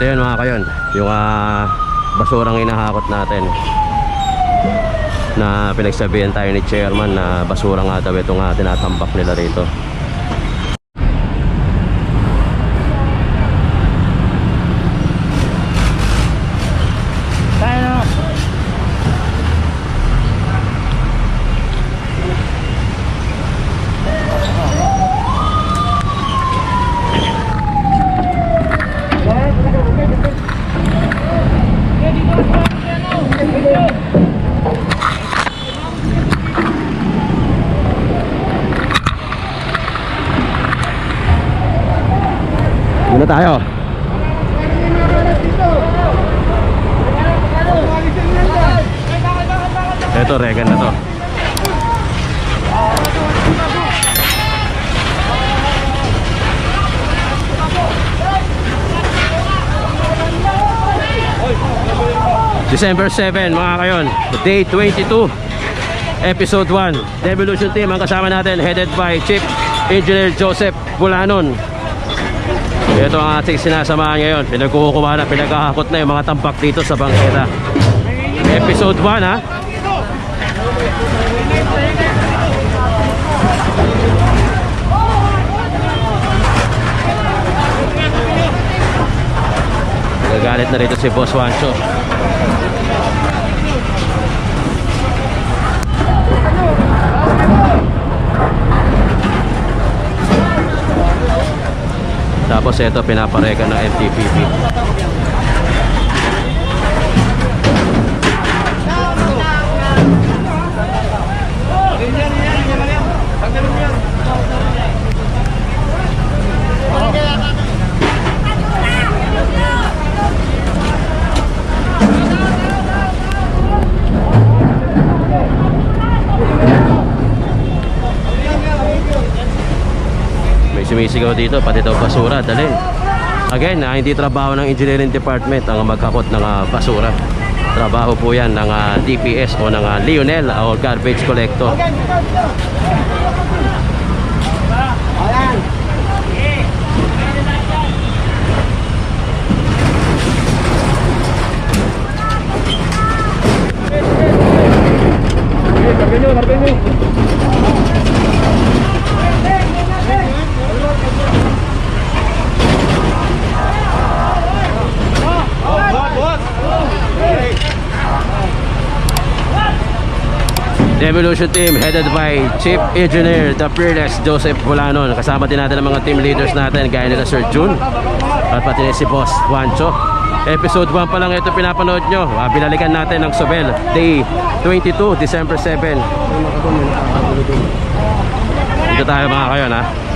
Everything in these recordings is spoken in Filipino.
Ito yun mga kayon, yung ah, basurang inahakot natin na pinagsabihan tayo ni chairman na basura nga daw itong uh, tinatambak nila rito. Tayo. Ito, Regan na to. December 7 mga kayon Day 22 Episode 1 Devolution Team ang kasama natin Headed by Chief Engineer Joseph Bulanon ito ang ating sinasamahan ngayon. Pinagkukuha na, pinaghahakot na yung mga tampak dito sa bangketa. Episode 1 ha. Nagagalit na rito si Boss Wancho. Tapos ito pinapareka ng FTPP. Sumisigaw dito, pati daw basura, dalhin. Again, ah, hindi trabaho ng engineering department ang magkakot ng ah, basura. Trabaho po yan ng ah, DPS o ng ah, Lionel o garbage collector. Devolution Team headed by Chief Engineer The Fearless Joseph Bulanon. Kasama din natin ang mga team leaders natin gaya nila Sir June at pati si Boss Juancho. Episode 1 pa lang ito pinapanood nyo. Ah, binalikan natin ng Sobel Day 22, December 7. Dito tayo mga kayon ha.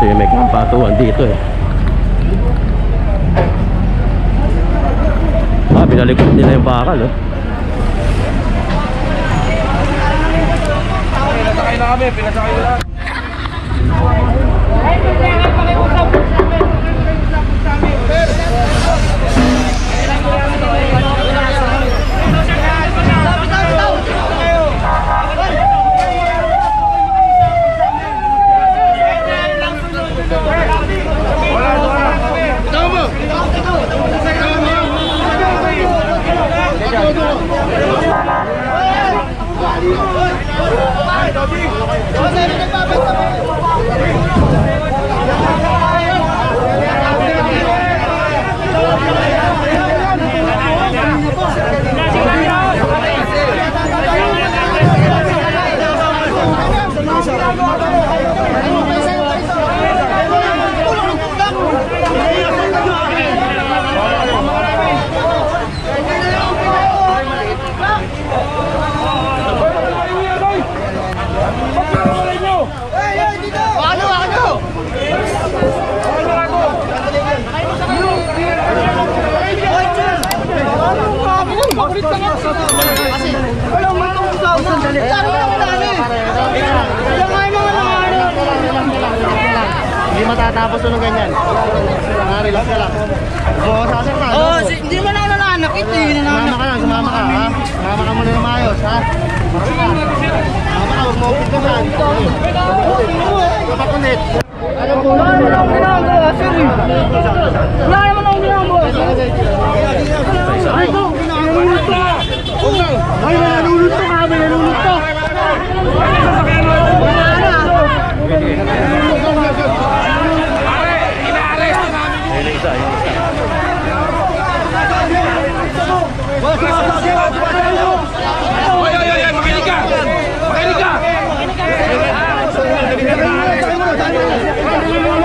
Ito yung may kampatuan dito eh. Ah, binalikot nila yung bakal oh. Pinasakay na kami, pinasakay na lahat. matatapos ng ganyan. Ah, relax ka lang. Oo, sasakta. Oo, oh, hindi mo na nananakit eh. Sumama ka lang, sumama ka, ha? Sumama ka muna ng maayos, ha? Sumama ka, huwag mo upit ka saan. Kapakunit. Ano po? Wala naman akong ginagawa, sir. Wala naman akong ginagawa, sir. Ay, ito, nanulot ka. Ay, nanulot ka, may nanulot to. Ayun na isa, ayun na isa. Dikit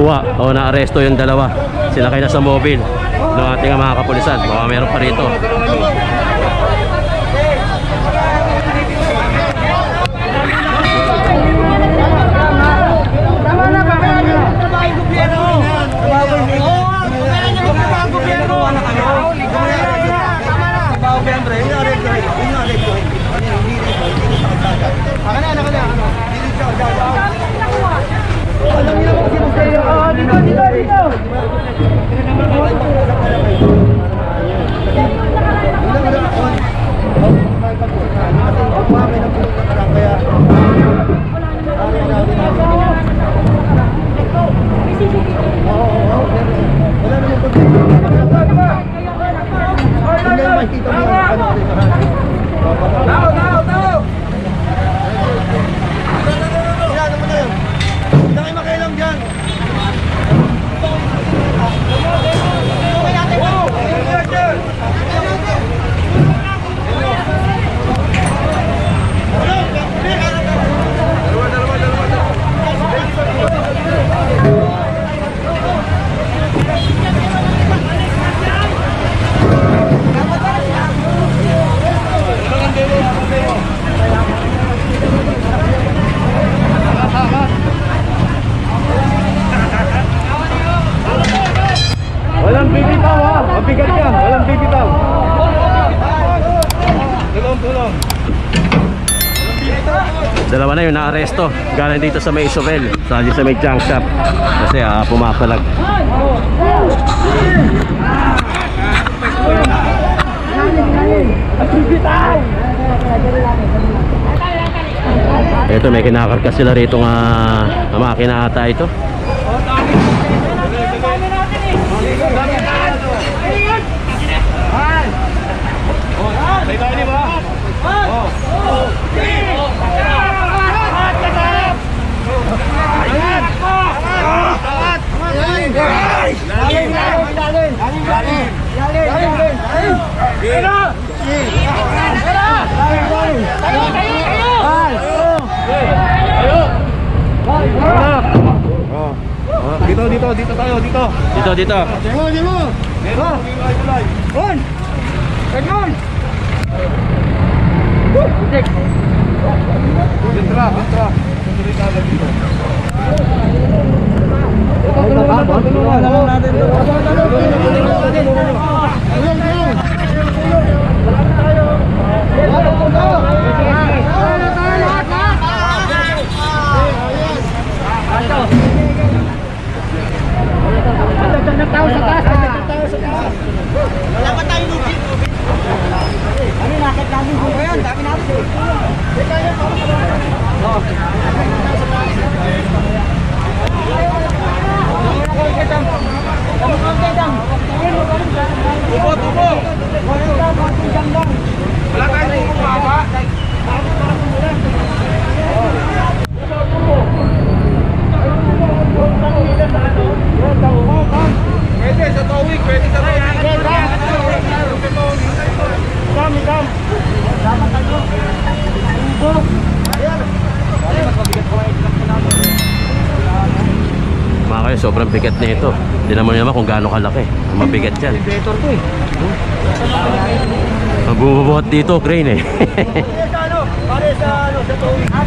Nakuha o naaresto yung dalawa. Sila kayo sa mobile ng ating mga kapulisan. Baka meron pa rito. 快点！naaresto. Galing dito sa may Isabel. Sa sa may junk shop. Kasi ah, pumapalag. Ito may kinakarkas sila rito nga uh, makina ata ito. Oh, dito, dito, dito tayo, dito. Dito, dito. Demo, demo. Dito. On. Ganyan. Dito, dito. Sunod ka agad dito. Tulungan natin. Tulungan natin. Mga sobrang bigat na ito. Hindi naman naman kung gaano kalaki. Mabigat yan. Betor to eh. Ang bumubuhat dito, crane eh. Pare sa ano, sa towing.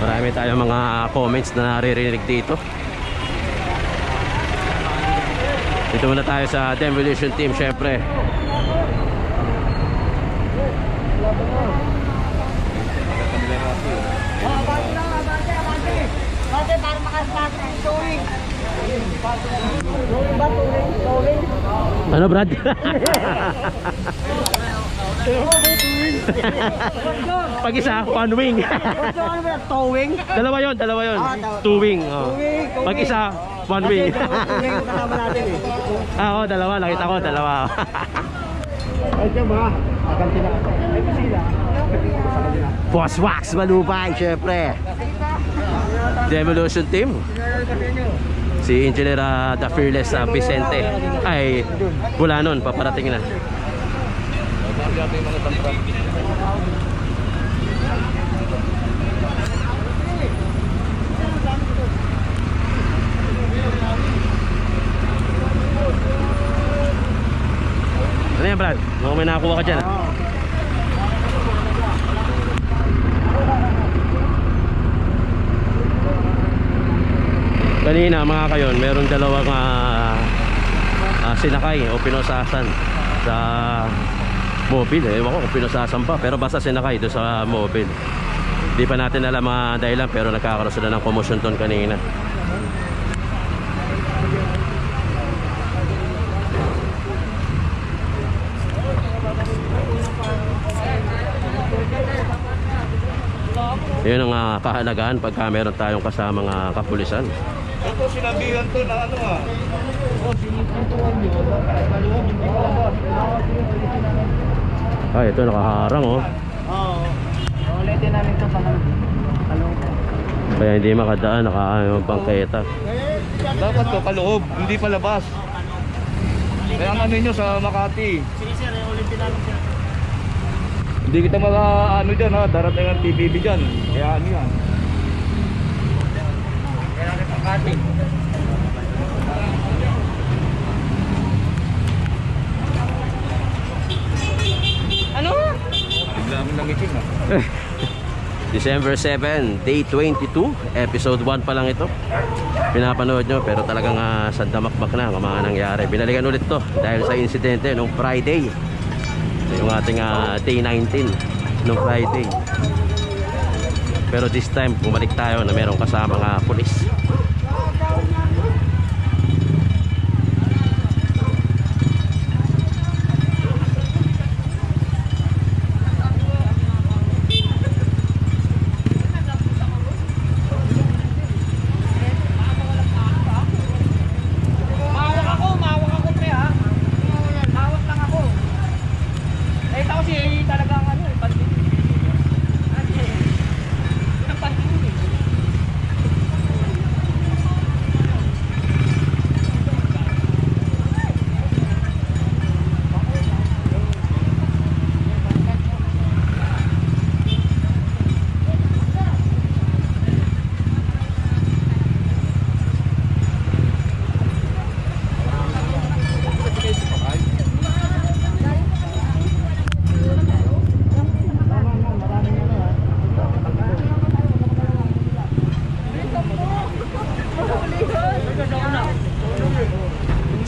Marami tayong mga comments na naririnig dito. Dito muna tayo sa Demolition Team, syempre. Ano, Brad? Pag isa, one wing. Ano ba? Towing? dalawa yon, dalawa yon. Two wing. Oh. Pag isa, one wing. Kasama natin eh. ah, oh, dalawa. Nakita ko, dalawa. Ay, siya ba? Aganti na. Ay, sila. Boss Wax Malupay, syempre. Demolition Team. Si Engineer ah, The Fearless ah, Vicente. Ay, Bulanon, paparating na. Ano yan, Brad? Mukhang may nakakuha ka dyan, ah. Kanina mga kayon, merong dalawang ah, ah, sinakay o pinosasan sa mobile. Eh. Ewan ko kung pinosasan pa, pero basta sinakay doon sa mobile. Di pa natin alam mga dahilan pero nagkakaroon sila ng commotion doon kanina. Yun ang ah, kahalagahan pagka meron tayong kasama mga kapulisan. Ito sinabihan to na ano ah. Ay, ito nakaharang oh. Oo. Ulitin namin ito sa kalong. Kaya hindi makadaan, nakaano bangketa. Dapat to kaloob, hindi palabas. Kaya ang ano nyo sa Makati. Sige sir, ulitin namin sir. Hindi kita mga ano dyan ha, darating ang TPB dyan. Kaya ano yan. Kaya Makati. Lang itin ha. December 7, day 22, episode 1 pa lang ito. Pinapanood nyo pero talagang uh, sandamakmak na ang mga nangyari. Binalikan ulit to dahil sa insidente nung Friday. Ito yung ating ah, day 19 nung Friday. Pero this time, bumalik tayo na merong kasama nga pulis. Mawak ako, mawak ako pre ha. Mawak lang ako. Eh ito kasi talagang ano eh, pantin. Ano eh. Ang pantin eh.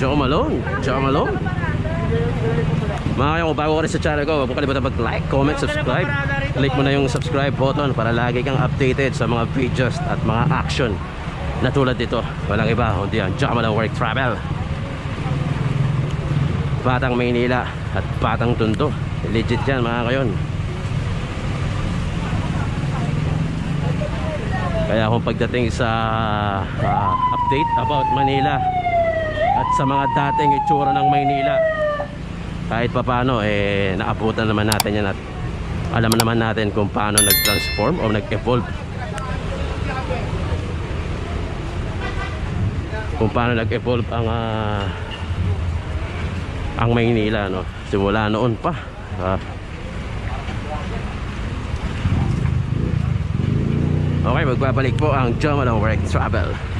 Joe Joe Malone. Mga kayo, kung bago ka rin sa channel ko, huwag mo kalimutan mag-like, comment, subscribe. Click mo na yung subscribe button para lagi kang updated sa mga videos at mga action na tulad dito. Walang iba, kundi ang Malone Work Travel. Batang Maynila at Batang Tundo. Legit yan mga kayon. Kaya kung pagdating sa ah, update about Manila at sa mga dating itsura ng Maynila kahit papano eh naabutan naman natin yan at alam naman natin kung paano nag-transform o nag-evolve kung paano nag-evolve ang ah, ang Maynila no simula noon pa Ah. Okay, magbabalik po ang Jomalo Work Travel.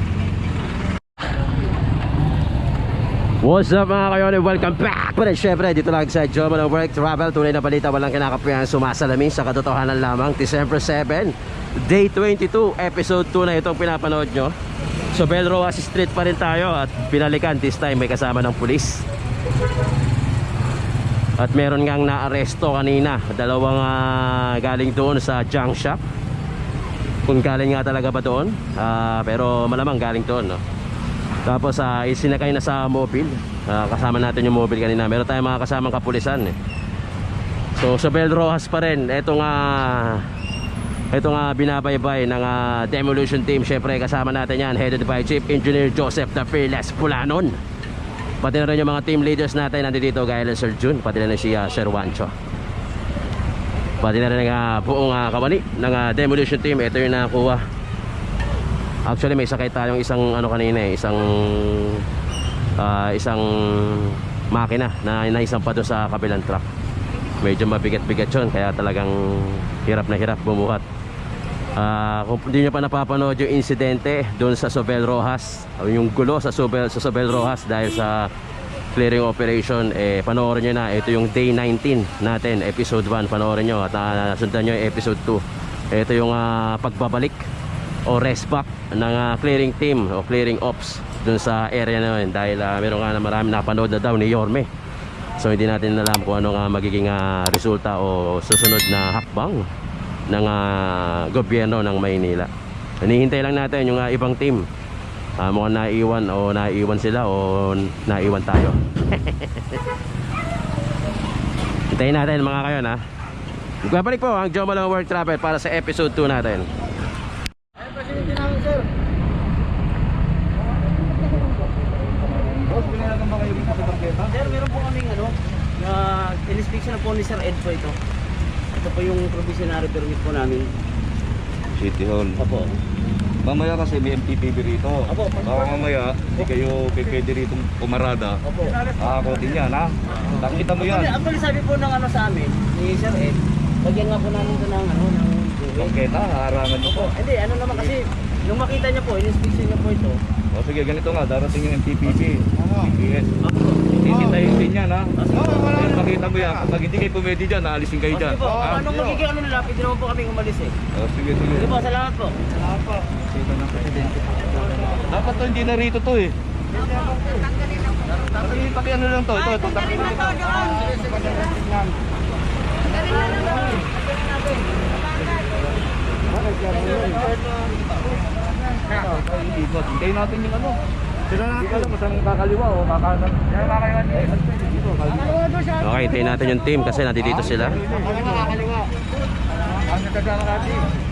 What's up mga kayon and welcome back! Rin syempre dito lang sa Jomalo Work Travel. Tunay na balita walang kinakapihan sumasalamin sa katotohanan lamang. December 7 Day 22 Episode 2 na itong pinapanood nyo. So Bel Rojas Street pa rin tayo At pinalikan this time may kasama ng pulis. At meron ngang naaresto kanina. Dalawang ah, galing doon sa junk shop. Kung galing nga talaga ba doon? Ah, Pero malamang galing doon no? Tapos uh, isinakay na sa mobile. Ah, kasama natin yung mobile kanina. Meron tayong mga kasamang kapulisan eh. So sa Bel Rojas pa rin. Ito nga ito nga binabaybay ng ah, demolition team. Syempre kasama natin yan headed by Chief Engineer Joseph the Fearless Pulanon. Pati na rin yung mga team leaders natin nandito gaya ng Sir Jun, pati na rin si ah, Sir Wancho. Pati na rin ang ah, buong uh, kawani ng ah, demolition team. Ito yung nakakuha Actually may sakay tayong isang ano kanina eh, isang ah, isang makina na naisang pa doon sa kabilang truck. Medyo mabigat-bigat 'yon kaya talagang hirap na hirap bumuhat. Ah, kung hindi niyo pa napapanood yung insidente doon sa Sobel Rojas, yung gulo sa Sobel sa Sobel Rojas dahil sa clearing operation eh panoorin niyo na ito yung day 19 natin episode 1 panoorin niyo at ah, sundan niyo yung episode 2 ito yung ah, pagbabalik o rest back ng ah, clearing team o clearing ops dun sa area na yun. Dahil uh, meron nga na marami napanood na daw ni Yorme. So hindi natin alam kung ano nga magiging ah, resulta o susunod na hakbang ng ah, gobyerno ng Maynila. Hinihintay lang natin yung ah, ibang team. Uh, mukhang naiwan o naiwan sila o naiwan tayo. Hintayin natin mga kayo na Magbabalik po ang Joe Malone Work Travel para sa episode 2 natin Presidente namin, sir. Boss, pinayagan ba kayo dito sa tarjeta? Sir, meron po kaming ano, na na po ni Sir Ed po ito. Ito po yung provisionary permit po namin. City Hall. Opo. Mamaya kasi may MTPB rito. Opo. Baka mamaya, hindi kayo pwede rito pumarada. Opo. Akakotin yan ha. Nakita mo yan. Actually, actually sabi po ng ano sa amin, ni Sir Ed, lagyan nga po namin ito ng ano, ng tubig. Bangketa, harangan nyo po. Hindi, ano naman kasi, nung makita niya po, in-inspection niya po ito. O sige, ganito nga, darating yung MTPB. GPS. Opo. Ha. Oo, wala Ayun, na. makita mo yan. Kapag hindi kayo pumedi dyan, naalisin kayo dyan. Po, Ha? anong magiging ano nila? Pwede naman po kami umalis eh. Oh, sige, sige. Sige po, salamat po. Dapat to hindi na rito to eh. Paki, paki ano lang to, ito, ito. Galing na to doon. Galing na doon. Ikot, hintayin natin yung ano. Sila natin. Saan kakaliwa o kakanan. Yan, kakaliwa dito, kaliwa. Okay, hintayin natin yung team kasi nandito sila. Kaliwa, kaliwa. Ang nagkagana natin.